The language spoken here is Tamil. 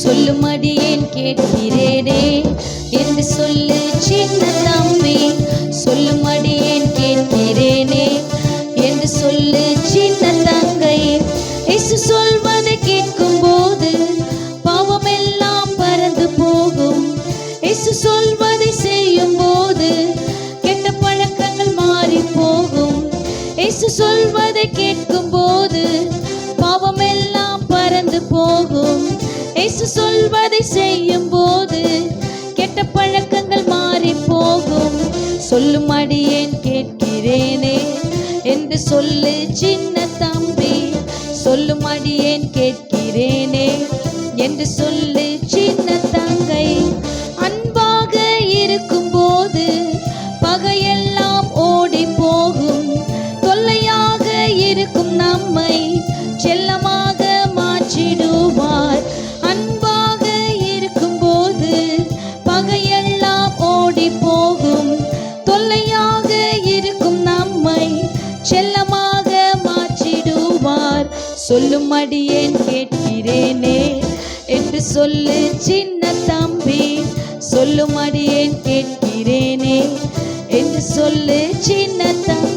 சொல்லுமடியேன் கேட்கிறேனே என்று சொல்லு சின்ன தம்பி. சொல்லு சின்ன தங்கை. இசு சொல்வதை கேட்கும் போது பாவமெல்லாம் பறந்து போகும். இசு சொல்வதை செய்யும் போது கெட்ட பழக்கங்கள் மாறி போகும். இசு சொல்வதை கேட்கும் போது பாவமெல்லாம் பறந்து போகும். இசு சொல்வதை செய்யும் போது கெட்ட பழக்கங்கள் மாறி போகும். சொல்லும் அடியேன் கேட்கிறேனே. என்று சொல்லு சின்ன தம்பி. சொல்லும் அடியேன் கேட்கிறேனே? என்று சொல்லு சின்ன தங்கை. அன்பாக இருக்கும் போது பகையெல்லாம் ஓடி போகும். தொல்லையாக இருக்கும் நம்மை. செல்லமாக செல்லமாக மாற்றிடுவார். சொல்லும் அடியேன் கேட்கிறேனே என்று சொல்லு சின்ன தம்பி. சொல்லும் அடியேன் கேட்கிறேனே என்று சொல்லு சின்ன தம்பி.